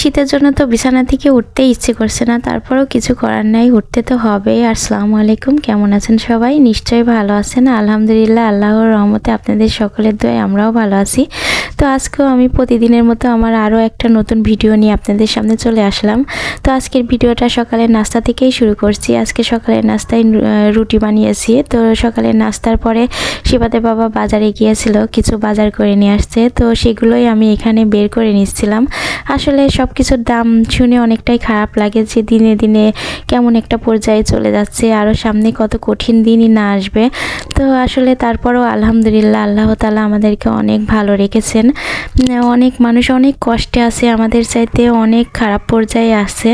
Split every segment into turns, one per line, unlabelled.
শীতের জন্য তো বিছানা থেকে উঠতে ইচ্ছে করছে না, তারপরেও কিছু করার নাই, উঠতে তো হবে। আর সালামু আলাইকুম, কেমন আছেন সবাই? নিশ্চয়ই ভালো আছেন। আলহামদুলিল্লাহ, আল্লাহর রহমতে আপনাদের সকলের দোয়ায় আমরাও ভালো আছি। তো আজকেও আমি প্রতিদিনের মতো আমার আরও একটা নতুন ভিডিও নিয়ে আপনাদের সামনে চলে আসলাম। তো আজকের ভিডিওটা সকালের নাস্তা থেকেই শুরু করছি। আজকে সকালের নাস্তায় রুটি বানিয়েছি। তো সকালের নাস্তার পরে শিবাতে বাবা বাজারে গিয়েছিল, কিছু বাজার করে নিয়ে আসছে। তো সেগুলোই আমি এখানে বের করে নিচ্ছিলাম। আসলে সব কিছুর দাম শুনে অনেকটাই খারাপ লাগে যে দিনে দিনে কেমন একটা পর্যায়ে চলে যাচ্ছে। আরও সামনে কত কঠিন দিনই না আসবে। তো আসলে তারপরও আলহামদুলিল্লাহ, আল্লাহ তালা আমাদেরকে অনেক ভালো রেখেছেন। অনেক মানুষ অনেক কষ্টে আছে, আমাদের চাইতে অনেক খারাপ পর্যায়ে আছে।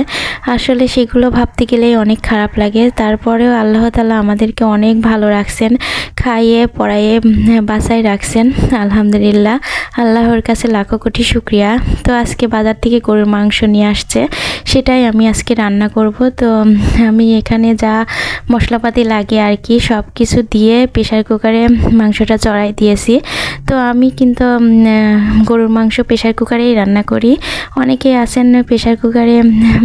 আসলে সেগুলো ভাবতে গেলেই অনেক খারাপ লাগে। তারপরেও আল্লাহ তালা আমাদেরকে অনেক ভালো রাখছেন, খাইয়ে, পড়াইয়ে বাসায় রাখছেন, আলহামদুলিল্লাহ। আল্লাহর কাছে লাখো কোটি শুক্রিয়া। তো আজকে বাজার থেকে গরুর মাংস নিয়ে আসছে, সেটাই আমি আজকে রান্না করব। তো আমি এখানে যা মশলাপাতি লাগে আর কি সব কিছু দিয়ে প্রেশার কুকারে মাংসটা চড়াই দিয়েছি। তো আমি কিন্তু গরুর মাংস প্রেশার কুকারেই রান্না করি। অনেকে আছেন প্রেশার কুকারে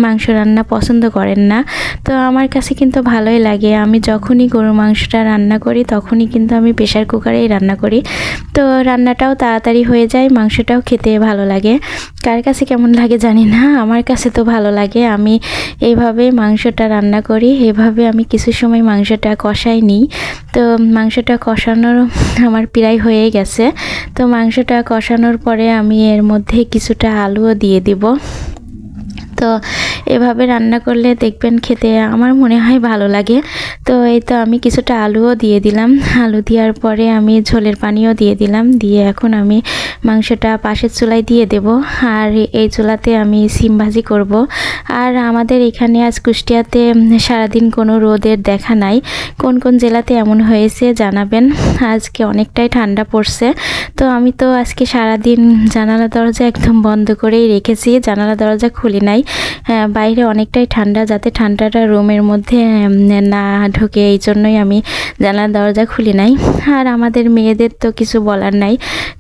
মাংস রান্না পছন্দ করেন না। তো আমার কাছে কিন্তু ভালোই লাগে। আমি যখনই গরু মাংসটা রান্না করি, তখনই কিন্তু আমি প্রেশার কুকারেই রান্না করি। তো রান্নাটাও তাড়াতাড়ি হয়ে যায়, মাংসটাও খেতে ভালো লাগে। কার কাছে কেমন লাগে জানি না, আমার কাছে তো ভালো লাগে। আমি এইভাবে মাংসটা রান্না করি, এভাবে আমি কিছু সময় মাংসটা কষাই নিই। তো মাংসটা কষানোর আমার প্রায় হয়ে গেছে। তো মাংসটা কষানোর পরে আমি এর মধ্যে কিছুটা আলুও দিয়ে দিব। তো এভাবে রান্না করলে দেখবেন খেতে আমার মনে হয় ভালো লাগে। তো এই তো আমি কিছুটা আলুও দিয়ে দিলাম। আলু দেওয়ার পরে আমি ঝোলের পানিও দিয়ে দিলাম। দিয়ে এখন আমি মাংসটা পাশের চুলায় দিয়ে দেব। আর এই চুলাতে আমি সিম ভাজি করব। আর আমাদের এখানে আজ কুষ্টিয়াতে সারাদিন কোনো রোদের দেখা নাই। কোন কোন জেলাতে এমন হয়েছে জানাবেন। আজকে অনেকটাই ঠান্ডা পড়ছে। তো আমি তো আজকে সারাদিন জানালা দরজা একদম বন্ধ করেই রেখেছি। জানালা দরজা খুলি নাই। বাইরে অনেকটাই ঠান্ডা, যাতে ঠান্ডাটা রুমের মধ্যে না ঢোকে, এই জন্যই আমি জানালা দরজা খুলি নাই। আর আমাদের মেয়েদের তো কিছু বলার নাই।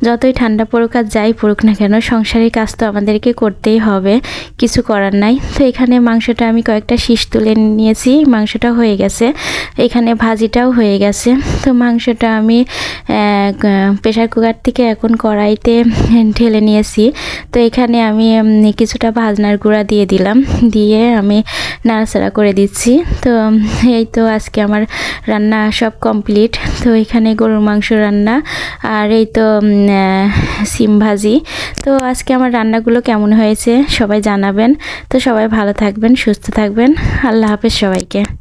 যতই ঠান্ডা পড়ুক আর যাই পড়ুক না কেন, সংসারের কাজ তো আমাদেরকে করতেই হবে, কিছু করার নাই। তো এখানে মাংসটা আমি কয়েকটা শীষ তুলে নিয়েছি, মাংসটা হয়ে গেছে। এখানে ভাজিটাও হয়ে গেছে। তো মাংসটা আমি প্রেশার কুকার থেকে এখন কড়াইতে ঢেলে নিয়েছি। তো এখানে আমি কিছুটা ভাজনার গুঁড়া দিয়ে দিলাম। দিয়ে আমি নাড়াচাড়া করে দিচ্ছি। তো এই তো আজকে আমার রান্না সব কমপ্লিট। তো এখানে গরুর মাংস রান্না আর এই তো সিম ভাজি। তো আজকে আমার রান্নাগুলো কেমন হয়েছে সবাই জানাবেন। তো সবাই ভালো থাকবেন, সুস্থ থাকবেন। আল্লাহ হাফেজ সবাইকে।